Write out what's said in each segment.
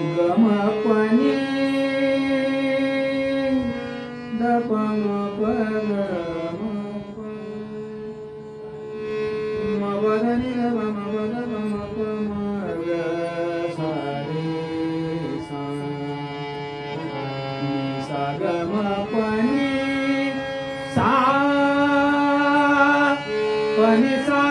गमपने दपम पगम मवदनि दपम पदपम पमग सारे सा सा सा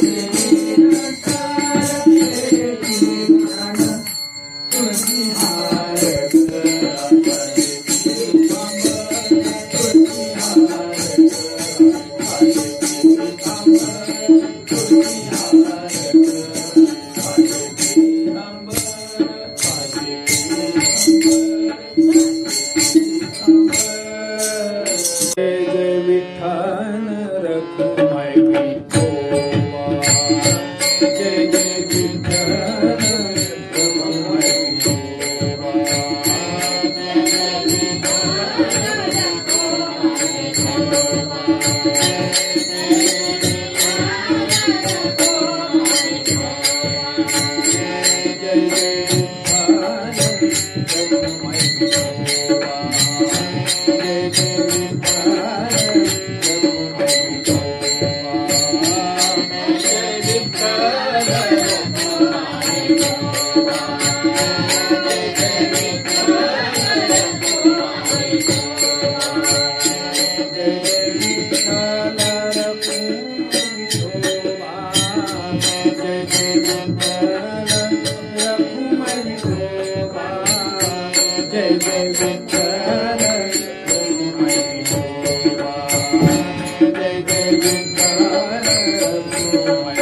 Música Bye.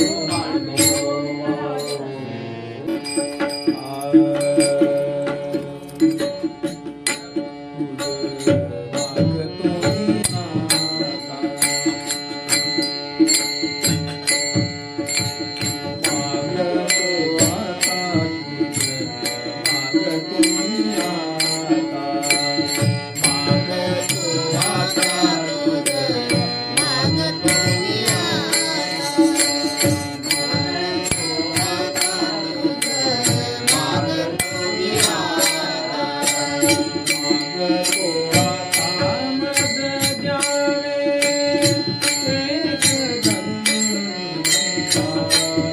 Thank you. Thank you.